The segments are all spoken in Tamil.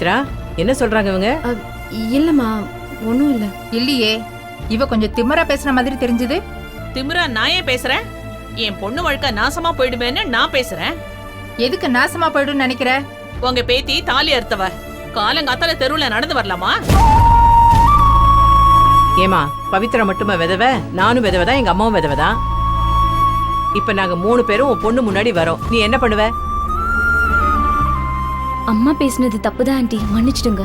பவித்ரா என்ன சொல்றாங்க இவங்க? இல்லம்மா ஒன்றும் இல்லை. இல்லையே இவ கொஞ்சம் திமிரா பேசுற மாதிரி தெரிஞ்சது. திமிரா நான் ஏன் பேசுறேன்? என் பொண்ணு வாழ்க்கை நாசமா போயிடுமேன்னு நான் பேசுறேன். எதுக்கு நாசமா போயிடும்னு நினைக்கிற? உங்க பேத்தி தாலி அறுத்தவ. காலங்காத்தால தெருவுல நடந்து வரலாமா? ஏமா பவித்ரா மட்டுமா விதவ? நானும் விதவை தான் எங்க அம்மாவும் விதவை தான் இப்ப நாங்க மூணு பேரும் உன் பொண்ணு முன்னாடி வரோம். நீ என்ன பண்ணுவ? அம்மா பேசுனது தப்பு தான் ஆண்டி. மன்னிச்சிடுங்க.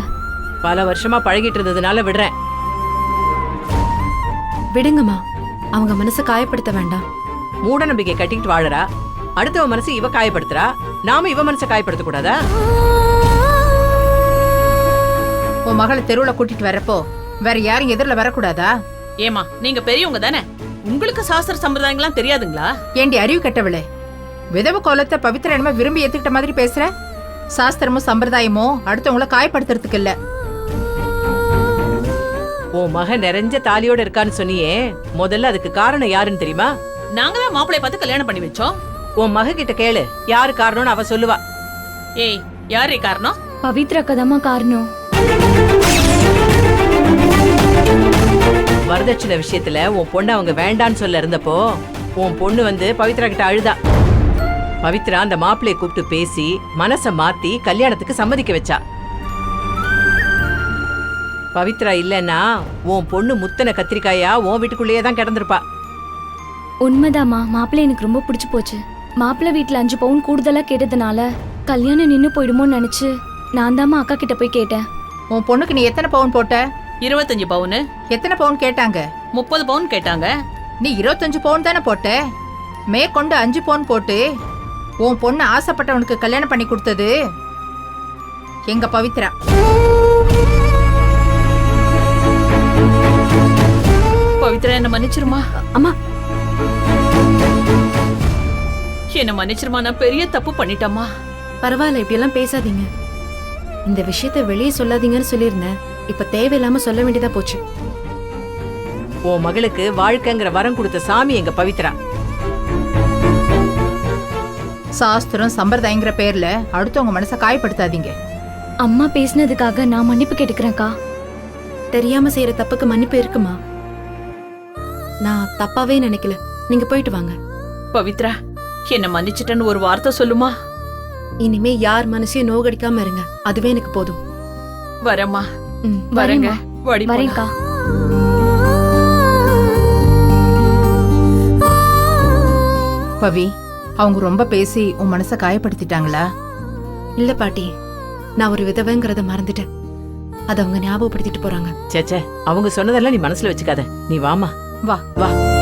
பல வருஷமா பழகிட்டு இருந்ததுனால விடுறேன். விடுங்கம்மா. அவங்க மனசை காயப்படுத்த வேண்டாம். மூட நம்பிக்கை கட்டிக்கிட்டு வாழறா. அடுத்தவ மனசு இவ காயப்படுத்துறா. நாம இவ மனசை காயப்படுத்த கூடாதா உன் மகளை தெருவுல கூட்டிட்டு வரப்போ வேற யாரும் எதிரில வரக்கூடாதா? ஏமா நீங்க பெரியவங்க தானே? உங்களுக்கு சாஸ்திர சம்பிரதாயங்கள்லாம் தெரியாதுங்களா? ஏண்டி அறிவு கெட்டவளே? விதவ கோலத்தை பவித்ரா என்னமோ விரும்பி ஏத்துக்கிட்ட மாதிரி பேசுற? சாஸ்திரமும் சம்பிரதாயமும் அடுத்தவங்கள காயப்படுத்துறதுக்கு இல்ல. உன் மகன் நிறைஞ்ச தாலியோட இருக்கான்னு சொன்னியே. முதல்ல அதுக்கு காரணம் யாருன்னு தெரியுமா? நாங்க தான் மாப்பிளைய பார்த்து கல்யாணம் பண்ணி வச்சோம். உன் மக கிட்ட கேளு. யாரு காரணம்னு அவ சொல்லுவா. ஏய் யாரே காரணம்? பவித்ரா கதமா காரணம். வரதட்சணை விஷயத்துல உன் பொண்ணு அவங்க வேண்டான்னு சொல்ல இருந்தப்போ உன் பொண்ணு வந்து பவித்ரா கிட்ட அழுதா. பவித்ரா அந்த மாப்பிள்ளைய கூப்பிட்டு பேசி மனச மாத்தி கல்யாணத்துக்கு சம்மதிக்க வச்சா. பவித்ரா இல்லன்னா உன் பொண்ணு முத்தன கத்திரிக்காயா உன் வீட்டுக்குள்ளேயே தான் கிடந்திருப்பா. உண்மைதாம்மா மாப்பிள்ளை எனக்கு ரொம்ப பிடிச்சு போச்சு. மாப்பிள்ளை வீட்ல அஞ்சு பவுன் கூடுதலா கேட்டதுனால கல்யாணம் நின்னு போயிடுமோன்னு நினைச்சு நான் தாம்மா அக்கா கிட்ட போய் கேட்டேன். உன் பொண்ணுக்கு நீ எத்தனை பவுன் போட்ட? இருபத்தஞ்சு பவுனு. எத்தனை பவுன் கேட்டாங்க? முப்பது பவுன் கேட்டாங்க. நீ இருபத்தஞ்சு பவுன் தானே போட்ட? மேற்கொண்டு அஞ்சு பவுன் போட்டு உன் பொண்ணு ஆசைப்பட்டவனுக்கு கல்யாணம் பண்ணி கொடுத்தது எங்க பவித்ரா. பவித்ரா என்ன மன்னிச்சிருமா? அம்மா. என்ன மன்னிச்சிருமா? நான் பெரிய தப்பு பண்ணிட்டேம்மா. பரவாயில்ல இப்படியெல்லாம் பேசாதீங்க. இந்த விஷயத்த வெளியே சொல்லாதீங்கன்னு சொல்லியிருந்தேன். இப்ப தேவையில்லாம சொல்ல வேண்டியதா போச்சு. உன் மகளுக்கு வாழ்க்கைங்கிற வரம் கொடுத்த சாமி எங்க பவித்ரா. சாஸ்திரம் சம்பிரதாயங்கிற பேர்ல அடுத்தவங்க மனசை காயப்படுத்தாதீங்க. அம்மா பேசினதுக்காக நான் மன்னிப்பு கேட்டுக்கிறேன்க்கா. தெரியாம செய்யற தப்புக்கு மன்னிப்பு இருக்குமா? நான் தப்பாவே நினைக்கல. நீங்க போயிட்டு வாங்க. பவித்ரா என்ன மன்னிச்சிட்டேன்னு ஒரு வார்த்தை சொல்லுமா? இனிமே யார் மனசையும் நோகடிக்காம இருங்க. அதுவே எனக்கு போதும். வரேம்மா. ம், வரேங்க. வரேன்க்கா. பவி அவங்க ரொம்ப பேசி உன் மனசை காயப்படுத்திட்டாங்களா? இல்ல பாட்டி. நான் ஒரு விதவைங்கிறத மறந்துட்டேன். அத அவங்க ஞாபகப்படுத்திட்டு போறாங்க. சேச்சே அவங்க சொன்னதெல்லாம் நீ மனசுல வச்சுக்காத. நீ வாமா வா. வா.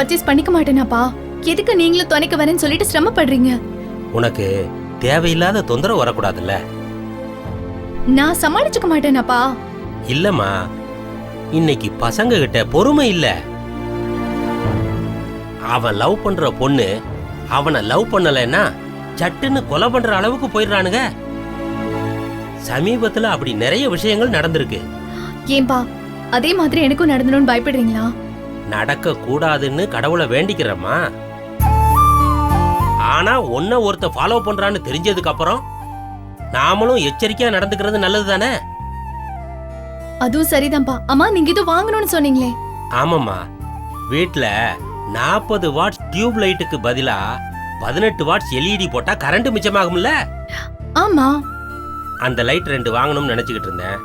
பர்ச்சேஸ் பண்ணிக்க மாட்டேனாப்பா. எதுக்கு நீங்களும் துணைக்கு வரேன்னு சொல்லிட்டு சிரமப்படுறீங்க? உனக்கு தேவையில்லாத தொந்தரவு வரக்கூடாதுல்ல? நான் சமாளிச்சுக்க மாட்டேனாப்பா. இல்லம்மா. இன்னைக்கு பசங்க கிட்ட பொறுமை இல்ல. அவன் லவ் பண்ற பொண்ணு அவனை லவ் பண்ணலைன்னா சட்டுன்னு கொலை பண்ற அளவுக்கு போயிடுறானுங்க. சமீபத்துல அப்படி நிறைய விஷயங்கள் நடந்திருக்கு. ஏன்பா அதே மாதிரி எனக்கும் நடந்தணும்னு பயப்படுறீங்களா? நடக்க கூடாதுன்னு கடவுளை வேண்டிக்கிறம்மா. ஆனா உன்னை ஒருத்த ஃபாலோ பண்றான்னு தெரிஞ்சதுக்கு அப்புறம் நாமளும் எச்சரிக்கையா நடந்துக்கிறது நல்லது தானே அதுவும் சரிதான்ப்பா அம்மா நீங்க இது வாங்கணும்னு சொன்னீங்களே. ஆமாம்மா. வீட்ல நாற்பது வாட்ஸ் டியூப் லைட்டுக்கு பதிலா பதினெட்டு வாட்ஸ் எல்இடி போட்டா கரண்ட் மிச்சமாகும்ல? ஆமா. அந்த லைட் ரெண்டு வாங்கணும்னு நினைச்சுக்கிட்டு இருந்தேன்.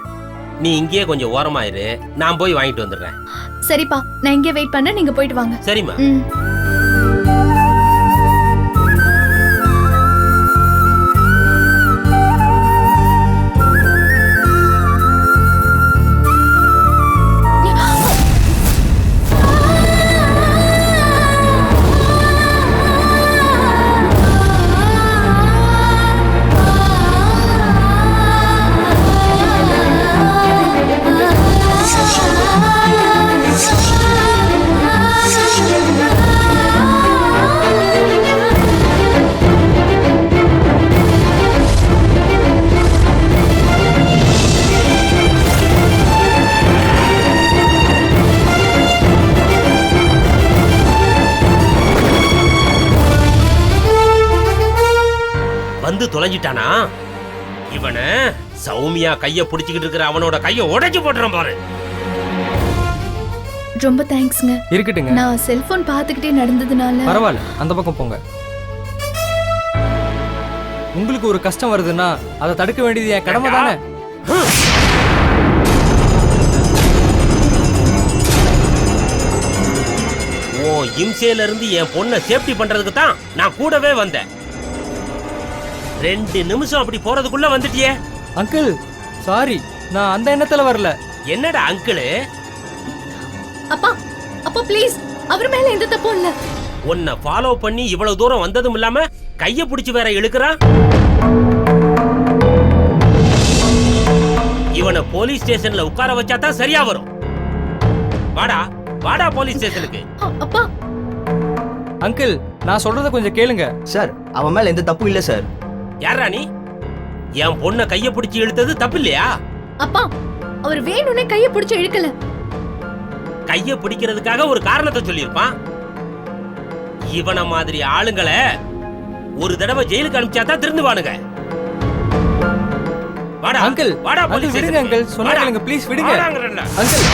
நீ இங்கேயே கொஞ்சம் ஓரமாயிரு. நான் போய் வாங்கிட்டு வந்துடுறேன். சரிப்பா நான் இங்கே வெயிட் பண்ண நீங்க போயிட்டு வாங்க. சரிம்மா. ம். தொலைஞ்சிட்டானா? இவன சௌமியா கைய புடிச்சுக்கிட்டு இருக்கிற அவனோட கைய உடைச்சு போட்டுறான் பாரு. ரொம்ப தேங்க்ஸ்ங்க இருக்கட்டுங்க. நான் செல்போன் பார்த்துக்கிட்டே நடந்ததுனால பரவாயில்ல அந்த பக்கம் போங்க. உங்களுக்கு ஒரு கஷ்டம் வருதுன்னா அதை தடுக்க வேண்டியது என் கடமை தானே? உன் இம்சையில இருந்து என் பொண்ணை சேஃப்டி பண்றதுக்கு தான் நான் கூடவே வந்தேன். ரெண்டு நிமிஷம் அப்படி போறதுக்குள்ள வந்துட்டியே. அங்கிள் சாரி நான் அந்த எண்ணத்துல வரல. என்னடா அங்கிளு? அப்பா அப்பா ப்ளீஸ் அவர் மேல எந்த தப்பும் இல்ல. உன்னை ஃபாலோ பண்ணி இவ்வளவு தூரம் வந்ததும் இல்லாம கைய பிடிச்சு வேற இழுக்கிறான் இவனை போலீஸ் ஸ்டேஷன்ல உட்கார வச்சா தான் சரியா வரும். வாடா வாடா போலீஸ் ஸ்டேஷனுக்கு அப்பா. அங்கிள் நான் சொல்றத கொஞ்சம் கேளுங்க. சார் அவன் மேல எந்த தப்பும் இல்ல சார். யாரா நீ என் பொண்ணை கைய பிடிச்சு இழுத்தது தப்பு இல்லையா அப்பா அவர் வேணும்னே கைய பிடிச்சு இழுக்கல. கைய பிடிக்கிறதுக்காக ஒரு காரணத்தை சொல்லியிருப்பான். இவன மாதிரி ஆளுங்களை ஒரு தடவை ஜெயிலுக்கு அனுப்பிச்சா தான் திருந்துவானுங்க. வாடா அங்கிள் வாடா போலீஸ் விடுங்க. அங்கிள். சொன்னா வாடா. கேளுங்க ப்ளீஸ் விடுங்க. அங்கிள்.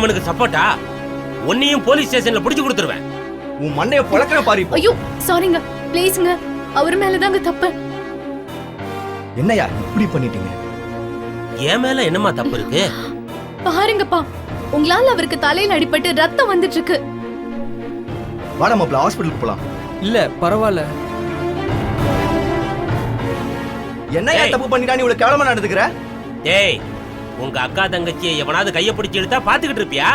அவனுக்கு சப்போர்ட்டா? உன்னையும் போலீஸ் ஸ்டேஷன்ல புடிச்சு கொடுத்துருவேன். உன் மண்டைய பொழக்கிற பாரு. ஐயோ சாரிங்க ப்ளீஸ்ங்க அவர் மேலதாங்க தப்பு. என்னய்யா இப்படி பண்ணிட்டீங்க? என் மேல என்னமா தப்பு இருக்கு? பாருங்கப்பா உங்களால அவருக்கு தலையில அடிபட்டு ரத்தம் வந்துட்டு இருக்கு வாடா மாப்பிள்ள ஹாஸ்பிட்டலுக்கு போலாம். இல்ல பரவாயில்ல. என்னய்யா ஏய். தப்பு பண்ணிட்டா நீ இவ்வளவு கேவலமா நடந்துக்கிற? டேய் உங்க அக்கா தங்கச்சியை எவனாவது கைய பிடிச்சு இழுத்தா பாத்துக்கிட்டு இருப்பியா?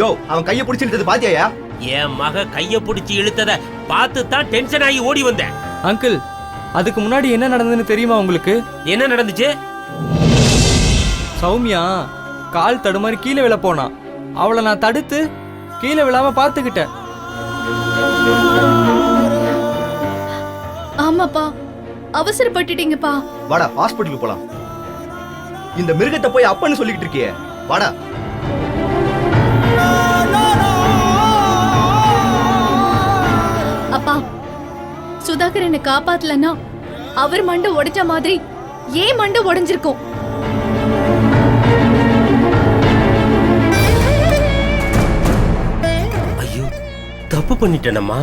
யோ அவன் கையை பிடிச்சி இழுத்தது பாத்தியாயா? என் மக கைய பிடிச்சு இழுத்தத பார்த்து தான் டென்ஷன் ஆகி ஓடி வந்தேன். அங்கிள் அதுக்கு முன்னாடி என்ன நடந்ததுன்னு தெரியுமா உங்களுக்கு? என்ன நடந்துச்சு? சௌமியா கால் தடுமாறி கீழே விழ போனா. அவளை நான் தடுத்து கீழே விழாம பார்த்துக்கிட்டேன். ஆமாப்பா அவசரப்பட்டுட்டீங்கப்பா. வாடா ஹாஸ்பிட்டலுக்கு போலாம். இந்த மிருகத்தை போய் அப்பன்னு சொல்லிக்கிட்டு இருக்கியே. வாடா. அப்பா சுதாகர் என்னை காப்பாத்தலன்னா அவர் மண்டை உடைஞ்ச மாதிரி ஏன் மண்டை உடைஞ்சிருக்கும்? ஐயோ தப்பு பண்ணிட்டேனம்மா.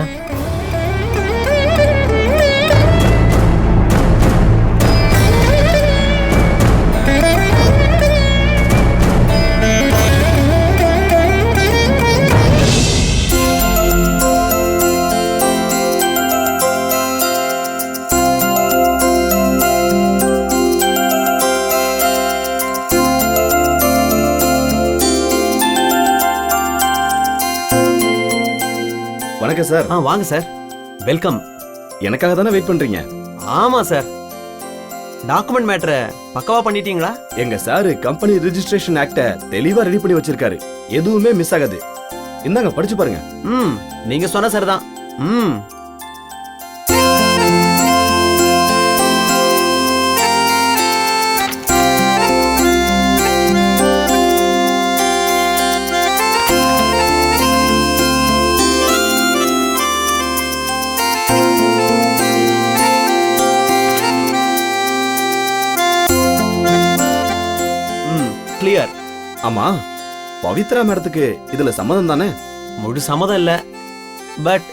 வணக்கம் சார். ஆ வாங்க சார். வெல்கம். எனக்காக தானே வெயிட் பண்றீங்க? ஆமாம் சார். டாக்குமெண்ட் மேட்ரை பக்கவா பண்ணிட்டீங்களா? எங்க சார் கம்பெனி ரெஜிஸ்ட்ரேஷன் ஆக்ட தெளிவா ரெடி பண்ணி வச்சிருக்காரு. எதுவுமே மிஸ் ஆகாது. இந்தாங்க படிச்சு பாருங்க. ம் நீங்க சொன்ன சார் தான். ம். ஆமா பவித்ரா மேடத்துக்கு இதுல சம்மதம் தானே? முழு சம்மதம் இல்லை. பட்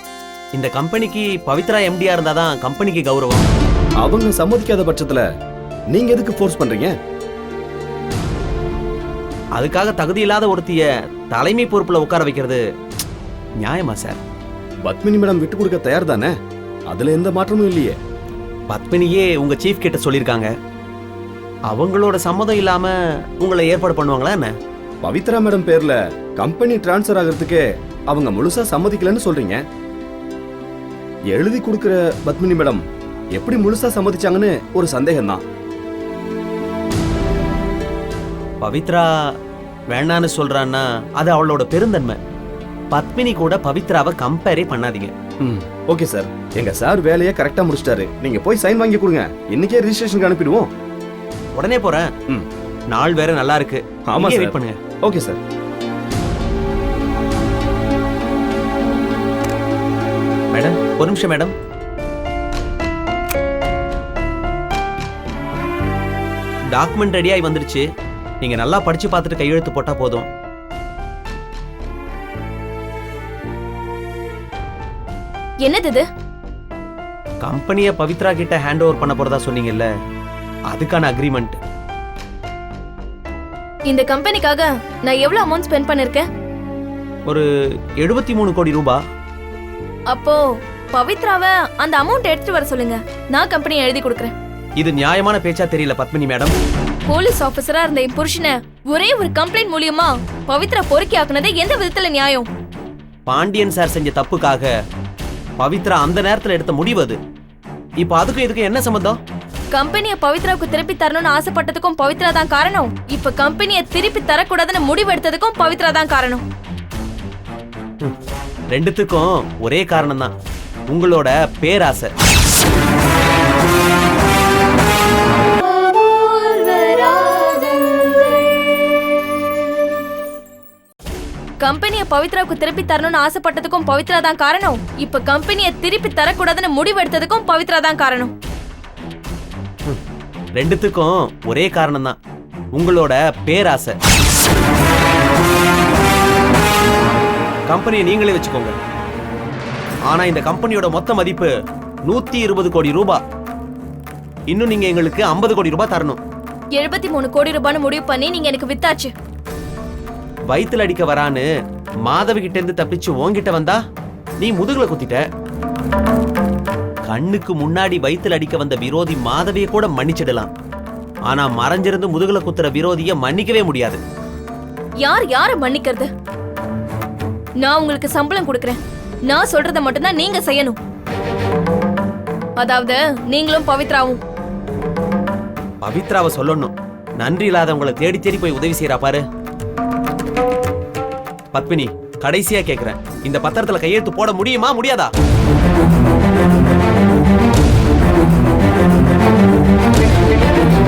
இந்த கம்பெனிக்கு பவித்ரா எம்டியா இருந்தால் தான் கம்பெனிக்கு கௌரவம். அவங்க சம்மதிக்காத பட்சத்துல நீங்க எதுக்கு ஃபோர்ஸ் பண்றீங்க? அதுக்காக தகுதி இல்லாத ஒருத்திய தலைமை பொறுப்புல உட்கார வைக்கிறது நியாயமா சார்? பத்மினி மேடம் விட்டு கொடுக்க தயார் தானே? அதுல எந்த மாற்றமும் இல்லையே. பத்மினியே உங்க சீஃப் கிட்ட சொல்லியிருக்காங்க அவங்களோட சம்மதம் இல்லாம உங்களை ஏற்பாடு பண்ணுவாங்களா என்ன? பவித்ரா மேடம் பேர்ல கம்பெனி டிரான்ஸ்ஃபர் ஆகிறதுக்கு அவங்க முழுசா சம்மதிக்கலன்னு சொல்றீங்க. எழுதி கொடுக்கிற பத்மினி மேடம் எப்படி முழுசா சம்மதிச்சாங்கன்னு ஒரு சந்தேகம் தான் பவித்ரா வேண்டான்னு சொல்றான்னா அது அவளோட பெருந்தன்மை. பத்மினி கூட பவித்ராவை கம்பேரே பண்ணாதீங்க. ம் ஓகே சார். எங்க சார் வேலையை கரெக்டா முடிச்சிட்டாரு. நீங்க போய் சைன் வாங்கி கொடுங்க. இன்னைக்கே ரிஜிஸ்ட்ரேஷனுக்கு அனுப்பிடுவோம். உடனே போறேன். ம். நாள் வேற நல்லா இருக்கு. ஆமா சார். வெயிட் பண்ணுங்க. Okay sir. மேடம் ஒரு நிமிஷம் மேடம். டாக்குமெண்ட் ரெடியாகி வந்துருச்சு. நீங்க நல்லா படிச்சு பார்த்துட்டு கையெழுத்து போட்டா போதும். என்னது இது? கம்பெனியை பவித்ரா கிட்ட ஹேண்ட் ஓவர் பண்ண போறதா சொன்னீங்கல்ல. அதுக்கான அக்ரிமெண்ட் இந்த கம்பெனிக்காக நான் எவ்வளவு அமௌண்ட் ஸ்பெண்ட் பண்ணிருக்கேன்? ஒரு எழுபத்தி மூணு கோடி ரூபாய் அப்போ பவித்ராவை அந்த அமௌண்ட் எடுத்துட்டு வர சொல்லுங்க. நான் கம்பெனி எழுதி கொடுக்குறேன். இது நியாயமான பேச்சா தெரியல பத்மினி மேடம். போலீஸ் ஆபீசரா இருந்த என் புருஷனை ஒரே ஒரு கம்ப்ளைண்ட் மூலியமா பவித்ரா பொறுக்கி ஆக்குனது எந்த விதத்துல நியாயம்? பாண்டியன் சார் செஞ்ச தப்புக்காக பவித்ரா அந்த நேரத்துல எடுத்த முடிவு அது. இப்போ அதுக்கும் இதுக்கும் என்ன சம்பந்தம்? கம்பெனிய பவித்ராவுக்கு திருப்பி தரணும்னு ஆசைப்பட்டதுக்கும் பவித்ரா தான் காரணம். இப்ப கம்பெனிய திருப்பி தரக்கூடாதுன்னு முடிவு எடுத்ததுக்கும் பவித்ரா தான் காரணம். ரெண்டுத்துக்கும் ஒரே காரணம் தான் உங்களோட பேராசை. கம்பெனிய பவித்ராவுக்கு திருப்பி தரணும்னு ஆசைப்பட்டதுக்கும் பவித்ரா தான் காரணம். இப்ப கம்பெனிய திருப்பி தரக்கூடாதுன்னு முடிவு எடுத்ததுக்கும் பவித்ரா தான் காரணம். ரெண்டுத்துக்கும் ஒரே காரணம் தான் உங்களோட பேராசை. கம்பெனியை நீங்களே வச்சுக்கோங்க. ஆனா இந்த கம்பெனியோட மொத்த மதிப்பு நூத்தி இருபது கோடி ரூபாய் இன்னும் நீங்க எங்களுக்கு ஐம்பது கோடி ரூபாய் தரணும். எழுபத்தி மூணு கோடி ரூபான்னு முடிவு பண்ணி நீங்க எனக்கு வித்தாச்சு. வயித்துல அடிக்க வரான்னு மாதவி கிட்ட இருந்து தப்பிச்சு உன்கிட்ட வந்தா நீ முதுகுல குத்திட்ட. கண்ணுக்கு முன்னாடி வயித்துல அடிக்க வந்த விரோதி மாதவியை கூட மன்னிச்சிடலாம். ஆனா மறைஞ்சிருந்து முதுகுல குத்துற விரோதிய மன்னிக்கவே முடியாது. யார் யார மன்னிக்கிறது? நான் உங்களுக்கு சம்பளம் கொடுக்கறேன். நான் சொல்றத மட்டும்தான் நீங்க செய்யணும். அதாவது நீங்களும் பவித்ராவும். பவித்ராவை சொல்லணும். நன்றி இல்லாதவங்களை தேடி தேடி போய் உதவி செய்யறா பாரு. பத்மினி கடைசியா கேக்குறேன். இந்த பத்திரத்துல கையெழுத்து போட முடியுமா முடியாதா?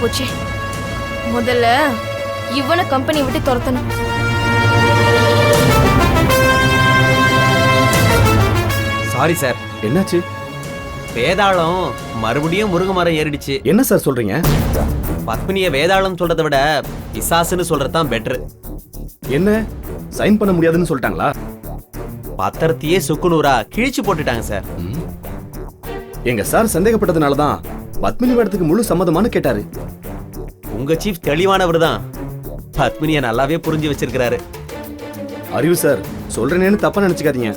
போச்சு. முதல்ல இவனை கம்பெனி விட்டு துரத்தணும். சாரி சார் என்னாச்சு? வேதாளம் மறுபடியும் முருங்கை மரம் ஏறிடுச்சு. என்ன சார் சொல்றீங்க? பத்மினிய வேதாளம் சொல்றதை விட பிசாசுன்னு சொல்றதுதான் பெட்டர் என்ன? சைன் பண்ண முடியாதுன்னு சொல்லிட்டாங்களா? பத்திரத்தையே சுக்குநூறா கிழிச்சு போட்டுட்டாங்க சார். எங்க சார் சந்தேகப்பட்டதுனால தான் பத்மினி மேடத்துக்கு முழு சம்மதமானு கேட்டாரு. உங்க சீஃப் தெளிவானவர் தான் பத்மினிய நல்லாவே புரிஞ்சு வச்சிருக்கிறாரு. அறிவு சார் சொல்றேனேன்னு தப்பா நினைச்சுக்காதீங்க.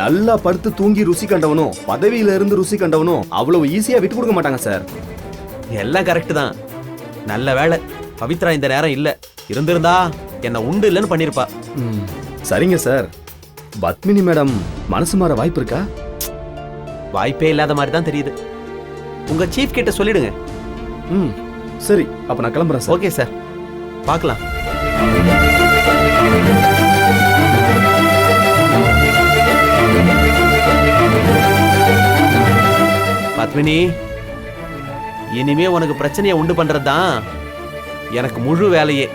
நல்லா படுத்து தூங்கி ருசி கண்டவனும் பதவியில இருந்து ருசி கண்டவனும் அவ்வளவு ஈஸியா விட்டு கொடுக்க மாட்டாங்க சார் எல்லாம் கரெக்ட் தான். நல்ல வேலை பவித்ரா இந்த நேரம் இல்ல. இருந்திருந்தா என்ன உண்டு இல்லைன்னு பண்ணிருப்பா. ம். சரிங்க சார் பத்மினி மேடம் மனசு மாற வாய்ப்பு இருக்கா? வாய்ப்பே இல்லாத மாதிரி தான் தெரியுது. உங்க சீஃப் கிட்ட சொல்லிடுங்க. ம் சரி அப்ப நான் கிளம்புறேன் சார். Okay sir. பார்க்கலாம் பத்மினி இனிமே உனக்கு பிரச்சனையை உண்டு பண்றது தான் எனக்கு முழு வேலையே.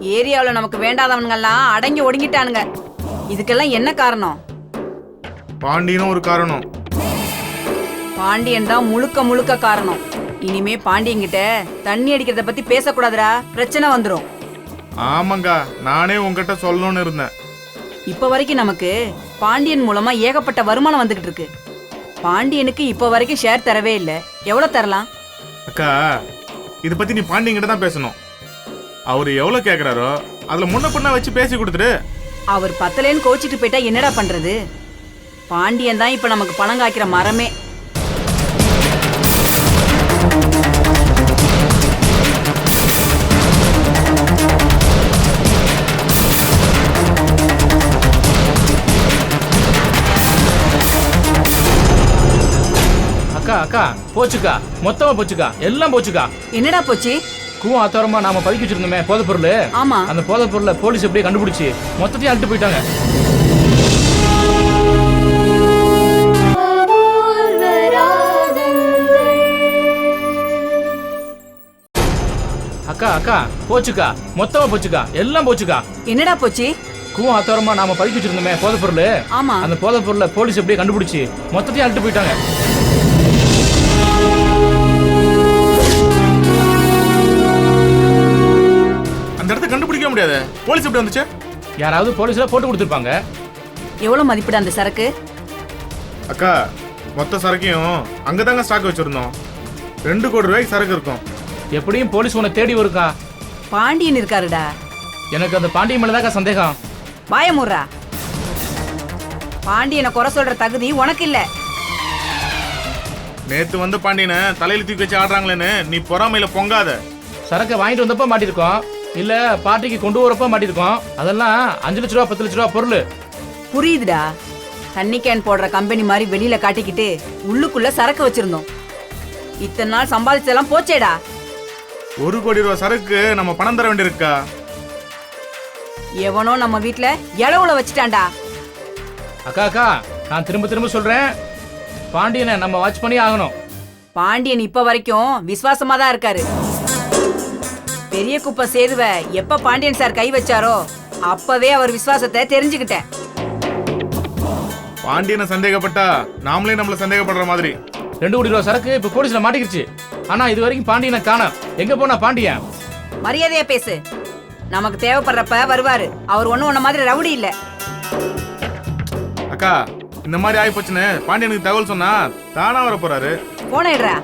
ஏரியாவுல நமக்கு வேண்டாதவனுங்கெல்லாம் அடங்கி ஒடுங்கிட்டானுங்க. இதுக்கெல்லாம் என்ன காரணம்? பாண்டியனும் ஒரு காரணம். பாண்டியன் தான் முழுக்க முழுக்க காரணம். இனிமே பாண்டியன்கிட்ட தண்ணி அடிக்கிறத பத்தி பேசக்கூடாதுடா. பிரச்சனை வந்துரும். ஆமாங்க நானே உங்ககிட்ட சொல்லணும்னு இருந்தேன். இப்ப வரைக்கும் நமக்கு பாண்டியன் மூலமா ஏகப்பட்ட வருமானம் வந்துகிட்டு இருக்கு. பாண்டியனுக்கு இப்ப வரைக்கும் ஷேர் தரவே இல்ல. எவ்வளவு தரலாம்? அக்கா இதை பத்தி நீ பாண்டியன்கிட்ட தான் பேசணும். அவர் எவ்வளவு கேக்குறாரோ அதுல முன்ன பின்ன வச்சு பேசி கொடுத்துரு அவர் பத்தலேன்னு கோச்சிட்டு போயிட்டா என்னடா பண்றது? பாண்டியன் தான் இப்ப நமக்கு பணம் காய்க்கிற மரமே. அக்கா போச்சுக்கா. மொத்தமா போச்சுக்கா. எல்லாம் போச்சுக்கா. என்னடா போச்சு? கூவம் ஆத்தோரமா நாம பதுக்கி வச்சிருந்தோமே போதைப் பொருள் ஆமா. அந்த போதைப் பொருளை போலீஸ் எப்படியே கண்டுபிடிச்சு மொத்தத்தையும் அழுட்டு போயிட்டாங்க. அக்கா அக்கா போச்சுக்கா. மொத்தமா போச்சுக்கா. எல்லாம் போச்சுக்கா. என்னடா போச்சு? கூவம் ஆத்தோரமா நாம பதுக்கி வச்சிருந்தோமே போதைப் பொருள் ஆமா. அந்த போதைப் பொருளை போலீஸ் எப்படியே கண்டுபிடிச்சு மொத்தத்தையும் அழுட்டு போயிட்டாங்க. அந்த இடத்த கண்டுபிடிக்க முடியாது. போலீஸ் எப்படி வந்துச்சு? யாராவது போலீஸ்ல போட்டு கொடுத்துருப்பாங்க. எவ்வளவு மதிப்பிட அந்த சரக்கு? அக்கா மொத்த சரக்கையும் அங்கதாங்க ஸ்டாக் வச்சிருந்தோம். ரெண்டு கோடி ரூபாய்க்கு சரக்கு இருக்கும். எப்படியும் போலீஸ் உன்னை தேடி வருக்கா? பாண்டியன் இருக்காருடா. எனக்கு அந்த பாண்டிய மேலதாக்கா சந்தேகம். வாயமுறா. பாண்டியனை குறை சொல்ற தகுதி உனக்கு இல்ல. நேத்து வந்து பாண்டியனை தலையில தூக்கி வச்சு ஆடுறாங்களேன்னு நீ பொறாமையில பொங்காத. சரக்கை வாங்கிட்டு வந்தப்ப மாட்டிருக்கோம். இல்ல பார்ட்டிக்கு கொண்டு வரப்ப மாட்டிருக்கோம். அதெல்லாம் அஞ்சு லட்ச ரூபா பத்து லட்ச ரூபா பொருள். புரியுதுடா. தண்ணி கேன் போடுற கம்பெனி மாதிரி வெளியில காட்டிக்கிட்டு உள்ளுக்குள்ள சரக்கு வச்சிருந்தோம். இத்தனை நாள் சம்பாதிச்சதெல்லாம் போச்சேடா. ஒரு கோடி ரூபாய் சரக்கு நம்ம பணம் தர வேண்டியிருக்கா? எவனோ நம்ம வீட்ல இளவுல வச்சுட்டான்டா. அக்கா அக்கா நான் திரும்ப திரும்ப சொல்றேன். பாண்டியனை நம்ம வாட்ச் பண்ணி ஆகணும். பாண்டியன் இப்ப வரைக்கும் விசுவாசமா தான் இருக்காரு. பெரிய குப்பை சேதுவ எப்ப பாண்டியன் சார் கை வச்சாரோ அப்பவே அவர் விசுவாசத்தை தெரிஞ்சுக்கிட்டேன். பாண்டியனை சந்தேகப்பட்டா நாமளே நம்மள சந்தேகப்படுற மாதிரி. ரெண்டு கோடி ரூபா சரக்கு இப்ப போலீஸ்ல மாட்டிக்கிச்சு ஆனா இது வரைக்கும் பாண்டியனை காணோம். எங்க போனா பாண்டியன்? மரியாதையா பேசு. நமக்கு தேவைப்படுறப்ப வருவாரு. அவர் ஒண்ணும் உன்ன மாதிரி ரவுடி இல்ல. அக்கா இந்த மாதிரி ஆகி போச்சுன்னு பாண்டியனுக்கு தகவல் சொன்னா தானா வர போறாரு. போனேடுறா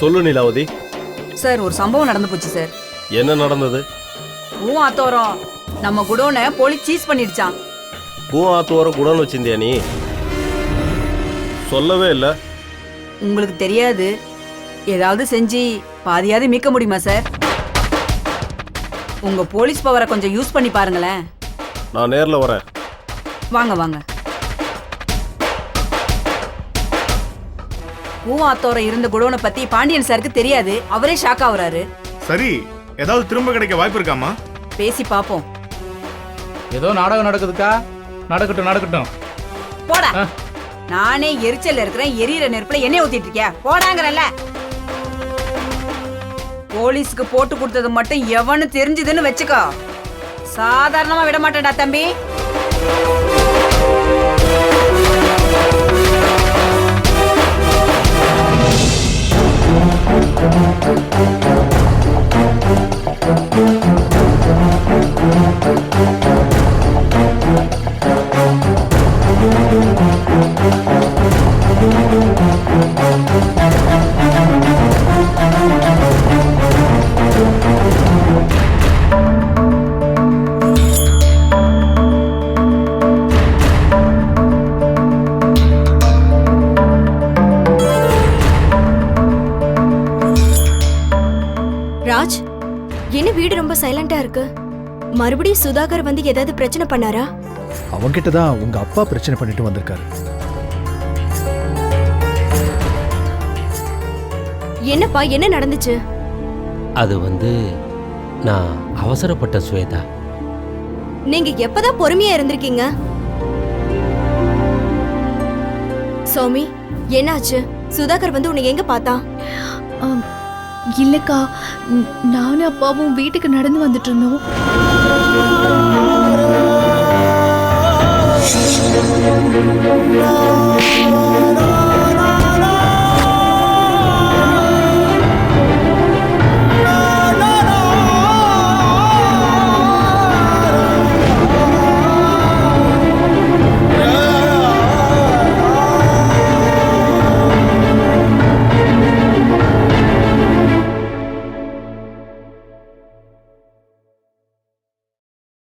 சொல்லு நிலாவதி. சார் ஒரு சம்பவம் நடந்து போச்சு சார். என்ன நடந்தது? ஊ ஆத்தோரம். நம்ம குடோனை போலீஸ் சீஸ் பண்ணிடுச்சான் பூவாத்தோர குடோன் வச்சிருந்தியா நீ? சொல்லவே இல்லை. உங்களுக்கு தெரியாது. ஏதாவது செஞ்சு பாதியாவது மீட்க முடியுமா சார் உங்க போலீஸ் பவரை கொஞ்சம் யூஸ் பண்ணி பாருங்களேன். நான் நேரில் வரேன். வாங்க வாங்க. பூவாத்தோர இருந்த குடோனை பத்தி பாண்டியன் சாருக்கு தெரியாது. அவரே ஷாக் ஆகுறாரு. சரி ஏதாவது திரும்ப கிடைக்க வாய்ப்பு இருக்காமா? பேசி பாப்போம். ஏதோ நாடகம் நடக்குதுக்கா? நடக்கட்டும் நடக்கட்டும். போடா. நானே எரிச்சல்ல இருக்கிறேன் எரியற நெருப்புல எண்ணெய் ஊத்திட்டு இருக்கியா? போடாங்கறல்ல. போலீஸ்க்கு போட்டு கொடுத்தது மட்டும் எவனு தெரிஞ்சதுன்னு வச்சுக்கோ. சாதாரணமா விட மாட்டேடா தம்பி. ராஜ் இருக்கு. மறுபடியும் சுதாகர் வந்து ஏதாவது பிரச்சனை பண்ணாரா? அவன்கிட்ட தான் உங்க அப்பா பிரச்சனை பண்ணிட்டு வந்திருக்காரு. என்னப்பா என்ன நடந்துச்சு? அது வந்து நான் அவசரப்பட்ட ஸ்வேதா நீங்க எப்பதான் பொறுமையா இருந்திருக்கீங்க? சௌமி என்னாச்சு? சுதாகர் வந்து உன்னை எங்க பார்த்தா? ஆம், இல்லைக்கா நானும் அப்பாவும் வீட்டுக்கு நடந்து வந்துட்டு இருந்தோம் Oh,